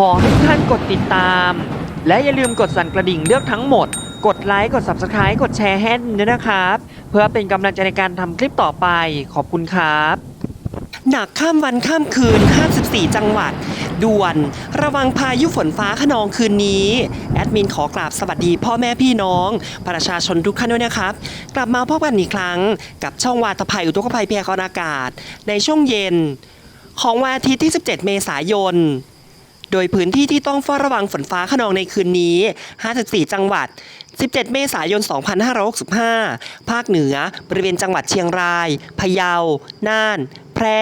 ขอให้ท่านกดติดตาม และอย่าลืมกดสั่นกระดิ่งเลือกทั้งหมด กดไลค์ กด Subscribe กดแชร์ให้ด้วยนะครับ เพื่อเป็นกำลังใจในการทำคลิปต่อไป ขอบคุณครับ หนักข้ามวันข้ามคืน 54 จังหวัด ด่วน ระวังพายุฝนฟ้าขนองคืนนี้ แอดมินขอกราบสวัสดีพ่อแม่พี่น้อง ประชาชนทุกท่านด้วยนะครับ กลับมาพบกันอีกครั้ง กับช่องวาตภัยอุทกภัยพยากรณ์อากาศ ในช่วงเย็น ของวันอาทิตย์ที่ 17 เมษายน โดยพื้นที่ที่ต้องเฝ้าระวังฝนฟ้าขนองในคืนนี้ 54 จังหวัด 17 เมษายน 2565 ภาคเหนือบริเวณจังหวัดเชียงราย พะเยา น่าน แพร่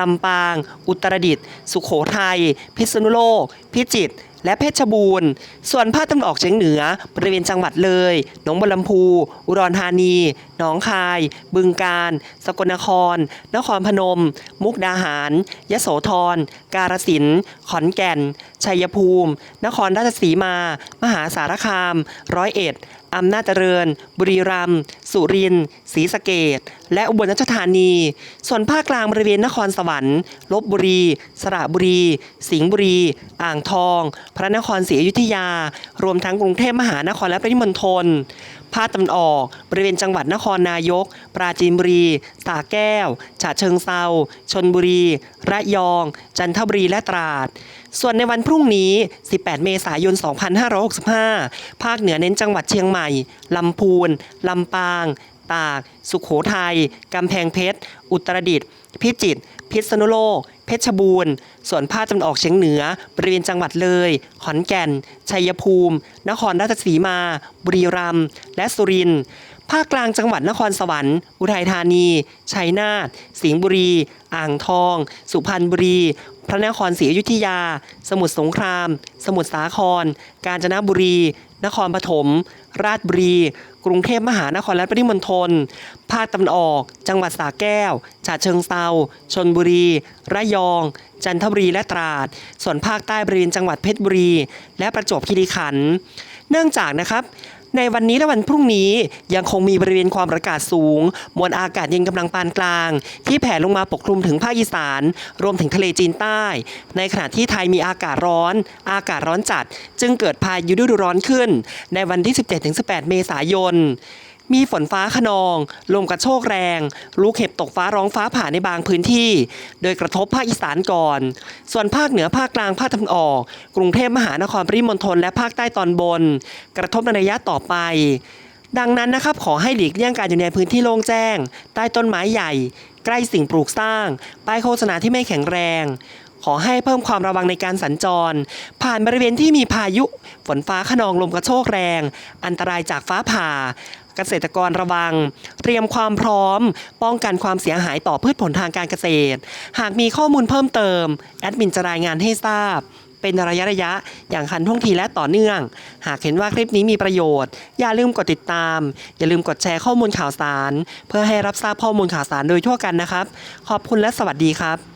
ลำปาง อุตรดิตถ์ สุโขทัย พิษณุโลก พิจิตร และเพชรบูรณ์ ส่วนภาคตะวันออกเฉียงเหนือ บริเวณจังหวัดเลย หนองบัวลำพู อุดรธานี หนองคาย บึงกาฬ สกลนคร นครพนม มุกดาหาร ยโสธร กาฬสินธุ์ ขอนแก่น ชัยภูมิ นครราชสีมา มหาสารคาม ร้อยเอ็ด อำนาจเจริญ บุรีรัมย์สุรินทร์ศรีสะเกดและอุบลราชธานี ส่วนภาคกลางบริเวณนครสวรรค์ลบบุรี สระบุรี สิงห์บุรี อ่างทอง พระนครศรีอยุธยา รวมทั้งกรุงเทพมหานครและปริมณฑลภาคตะวันออก บริเวณจังหวัดนครนายก ปราจีนบุรีสระแก้ว ฉะเชิงเซาชนบุรี ระยอง จันทบุรีและตราด ส่วนในวันพรุ่งนี้ 18 เมษายน 2565 ภาคเหนือเน้นจังหวัดเชียงใหม่ ลำพูน ลำปาง ตาก สุขโขทัย กำแพงเพชร อุตรดิตถ์ พิจิตร พิษณุโลก เพชรบูรณ์ ส่วนภาคตะวันออกเฉียงเหนือ บริเวณจังหวัดเลย ขอนแก่น ชัยภูมิ นครราชสีมา บุรีรัมย์ และสุรินทร์ ภาคกลางจังหวัดนครสวรรค์ อุทัยธานี ชัยนาท สิงห์บุรี อ่างทอง สุพรรณบุรี พระนครศรีอยุธยา สมุทรสงคราม สมุทรสาคร กาญจนบุรี นครปฐม ราชบุรี กรุงเทพมหานครและปริมณฑล ภาคตะวันออก จังหวัดสระแก้ว ฉะเชิงเซาชนบุรี ระยอง จันทบุรีและตราด ส่วนภาคใต้บริเวณจังหวัดเพชรบุรี และประจวบคีรีขันธ์ เนื่องจากนะครับ ในวันนี้และวันพรุ่งนี้ยังคงมีบริเวณความอากาศสูง มวลอากาศเย็นกำลังปานกลาง ที่แผ่ลงมาปกคลุมถึงภาคอีสาน รวมถึงทะเลจีนใต้ ในขณะที่ไทยมีอากาศร้อน อากาศร้อนจัด จึงเกิดพายุฤดูร้อนขึ้น ในวันที่ 17-18 เมษายน มีฝนฟ้าขนอง ลมกระโชกแรง ลูกเห็บตกฟ้าร้องฟ้าผ่าในบางพื้นที่ โดยกระทบภาคอีสานก่อน ส่วนภาคเหนือภาคกลางภาคตะวันออก กรุงเทพมหานครปริมณฑลและภาคใต้ตอนบน กระทบในระยะต่อไป ดังนั้นนะครับขอให้หลีกเลี่ยงการอยู่ในพื้นที่โล่งแจ้ง ใต้ต้นไม้ใหญ่ ใกล้สิ่งปลูกสร้าง ป้ายโฆษณาที่ไม่แข็งแรง ขอให้เพิ่มความระวังในการสัญจร ผ่านบริเวณที่มีพายุ ฝนฟ้าขนองลมกระโชกแรง อันตรายจากฟ้าผ่า เกษตรกรระวัง เตรียมความพร้อม ป้องกันความเสียหายต่อพืชผลทางการเกษตร หากมีข้อมูลเพิ่มเติม แอดมินจะรายงานให้ทราบ เป็นระยะระยะ อย่างทันท่วงทีและต่อเนื่อง หากเห็นว่าคลิปนี้มีประโยชน์ อย่าลืมกดติดตาม อย่าลืมกดแชร์ข้อมูลข่าวสาร เพื่อให้รับทราบข้อมูลข่าวสารโดยทั่วกันนะครับ ขอบคุณและสวัสดีครับ